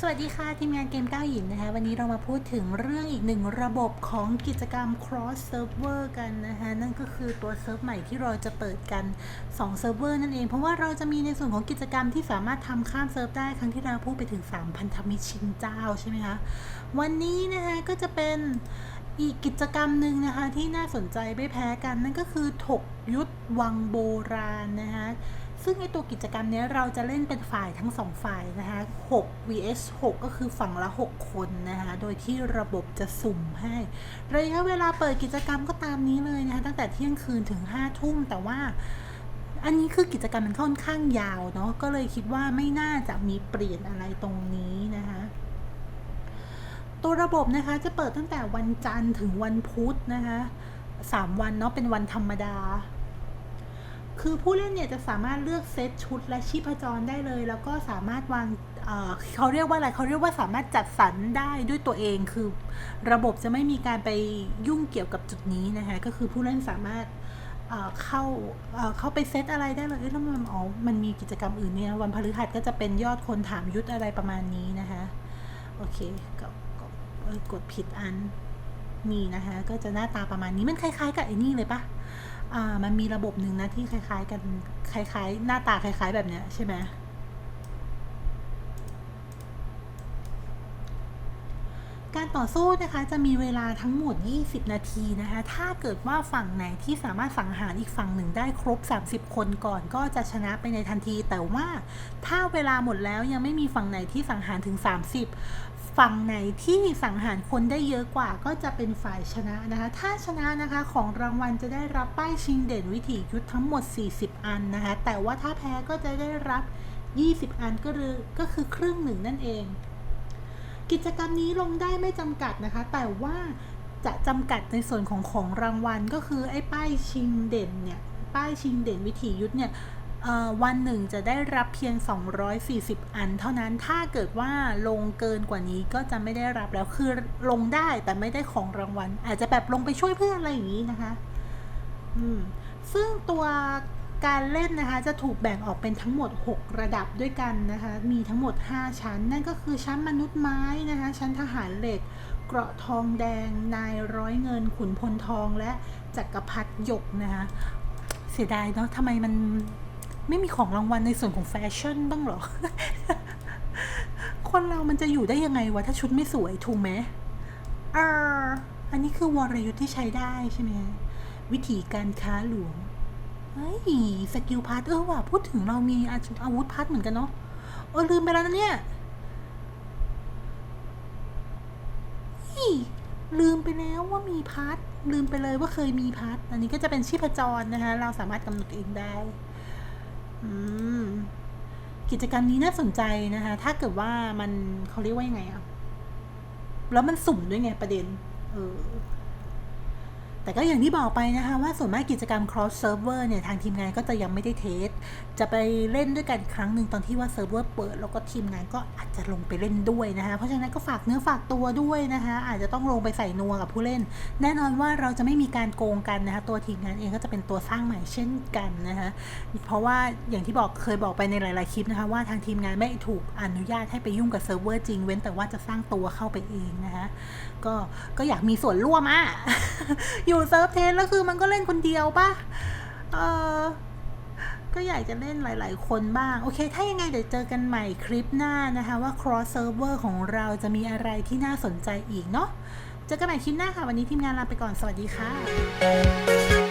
สวัสดีค่ะ ทีมงานเกมก้าวหยินนะคะ วันนี้เรามาพูดถึงเรื่องอีกหนึ่งระบบของกิจกรรม cross server กันนะคะนั่นก็คือตัวเซิร์ฟใหม่ที่เราจะเปิดกัน2เซิร์ฟเวอร์นั่นเอง เพราะว่าเราจะมีในส่วนของกิจกรรมที่สามารถทำข้ามเซิร์ฟได้ครั้งที่เราพูดไปถึง3,000ธมิตรชิงเจ้าใช่ไหมคะวันนี้นะคะก็จะเป็นอีกกิจกรรมหนึ่งนะคะที่น่าสนใจไม่แพ้กันนั่นก็คือถกยุทธวังโบราณนะคะ ซึ่งในตัวกิจกรรมนี้เราจะเล่นเป็นฝ่ายทั้งสองฝ่ายนะคะ6 vs 6 ก็คือฝั่งละ 6 คนนะคะโดยที่ระบบจะสุ่มให้ระยะเวลาเปิดกิจกรรมก็ตามนี้เลยนะคะตั้งแต่เที่ยงคืนถึง5ทุ่มแต่ว่าอันนี้คือกิจกรรมมันค่อนข้างยาวเนาะก็เลยคิดว่าไม่น่าจะมีเปลี่ยนอะไรตรงนี้นะคะตัวระบบนะคะจะเปิดตั้งแต่วันจันทร์ถึงวันพุธนะคะสามวันเนาะเป็นวันธรรมดา คือผู้เล่นเนี่ยจะสามารถเลือกเซตชุดและชีพจรได้เลย แล้วก็สามารถวางเเขาเรียกว่าอะไรเขาเรียกว่าสามารถจัดสรรได้ด้วยตัวเองคือ ระบบจะไม่มีการไปยุ่งเกี่ยวกับจุดนี้นะคะก็คือผู้เล่นสามารถเข้าเข้าไปเซตอะไรได้เลยแล้วมันอ๋อมันมีกิจกรรมอื่นเนี่ยวันพฤหัสก็จะเป็นยอดคนถามยุทธอะไรประมาณนี้นะคะโอเคก็กดผิดอันนี่นะคะก็จะหน้าตาประมาณนี้มันคล้ายๆกับไอ้นี่เลยปะ อ่า มันมีระบบหนึ่งนะที่คล้ายๆ กัน คล้าย ๆ หน้าตาคล้าย ๆ แบบเนี้ยใช่ไหม การต่อสู้นะคะจะมีเวลาทั้งหมด 20 นาทีนะคะ ถ้าเกิดว่าฝั่งไหนที่สามารถสังหารอีกฝั่งหนึ่งได้ครบ 30 คนก่อนก็จะชนะไปในทันที แต่ว่าถ้าเวลาหมดแล้วยังไม่มีฝั่งไหนที่สังหารถึง 30 ฝั่งไหนที่สังหารคนได้เยอะกว่าก็จะเป็นฝ่ายชนะนะคะ ถ้าชนะนะคะของรางวัลจะได้รับป้ายชิงเด่นวิถียุทธทั้งหมด 40 อันนะคะ แต่ว่าถ้าแพ้ก็จะได้รับ 20 อันก็คือก็คือครึ่งหนึ่งนั่นเอง กิจกรรมนี้ลงได้ไม่จำกัดนะคะ แต่ว่าจะจำกัดในส่วนของของรางวัลก็คือไอ้ป้ายชิงเด่นเนี่ย ป้ายชิงเด่นวิถียุทธเนี่ยวันหนึ่งจะได้รับเพียง 240 อัน เท่านั้น ถ้าเกิดว่าลงเกินกว่านี้ก็จะไม่ได้รับแล้ว คือลงได้แต่ไม่ได้ของรางวัล อาจจะแบบลงไปช่วยเพื่อนอะไรอย่างนี้นะคะ อืม ซึ่งตัว การเล่นนะคะจะถูกแบ่งออกเป็นทั้งหมด 6 ระดับด้วยกันนะคะ มีทั้งหมด 5 ชั้น นั่นก็คือชั้นมนุษย์ไม้นะคะ ชั้นทหารเหล็ก เกราะทองแดง นายร้อยเงิน ขุนพลทองและจักรพรรดิหยกนะคะ เสียดายเนาะทำไมมันไม่มีของรางวัลในส่วนของแฟชั่นบ้างหรอ คนเรามันจะอยู่ได้ยังไงวะถ้าชุดไม่สวยถูกไหมเอออันนี้คือวรยุทธ์ที่ใช้ได้ใช่ไหมวิธีการค้าหลวง ฮ้ยสกิลพาร์ทเออว่ะพูดถึงเรามีอาอาวุธพาร์ทเหมือนกันเนาะเออลืมไปแล้วนะเนี่ยลืมไปแล้วว่ามีพาร์ทลืมไปเลยว่าเคยมีพาร์ทอันนี้ก็จะเป็นชีพจรนะคะ เราสามารถกำหนดเองได้อืมกิจกรรมนี้น่าสนใจนะคะ ถ้าเกิดว่ามันเขาเรียกว่ายังไงอะแล้วมันสุ่มด้วยไงประเด็น เออ แต่ก็อย่างที่บอกไปนะคะว่าส่วนมากกิจกรรม cross server เนี่ยทางทีมงานก็จะยังไม่ได้เทส จะไปเล่นด้วยกันครั้งหนึ่งตอนที่ว่าเซิร์ฟเวอร์เปิด แล้วก็ทีมงานก็อาจจะลงไปเล่นด้วยนะคะ เพราะฉะนั้นก็ฝากเนื้อฝากตัวด้วยนะคะอาจจะต้องลงไปใส่นัวกับผู้เล่น แน่นอนว่าเราจะไม่มีการโกงกันนะคะตัวทีมงานเองก็จะเป็นตัวสร้างใหม่เช่นกันนะคะเพราะว่าอย่างที่บอกเคยบอกไปในหลาย ๆคลิปนะคะว่าทางทีมงานไม่ถูกอนุญาตให้ไปยุ่งกับเซิร์ฟเวอร์จริงเว้นแต่ว่าจะสร้างตัวเข้าไปเองนะคะก็ก็อยากมีส่วนร่วมอะอยู่เซิร์ฟเทสแล้วคือมันก็เล่นคนเดียวป่ะ เออก็อยากจะเล่นหลาย ๆ คนบ้าง โอเค ถ้ายังไงเดี๋ยวเจอกันใหม่คลิปหน้านะคะ ว่า cross server ของเราจะมีอะไรที่น่าสนใจอีกเนาะ เจอกันใหม่คลิปหน้าค่ะ วันนี้ทีมงานลาไปก่อน สวัสดีค่ะ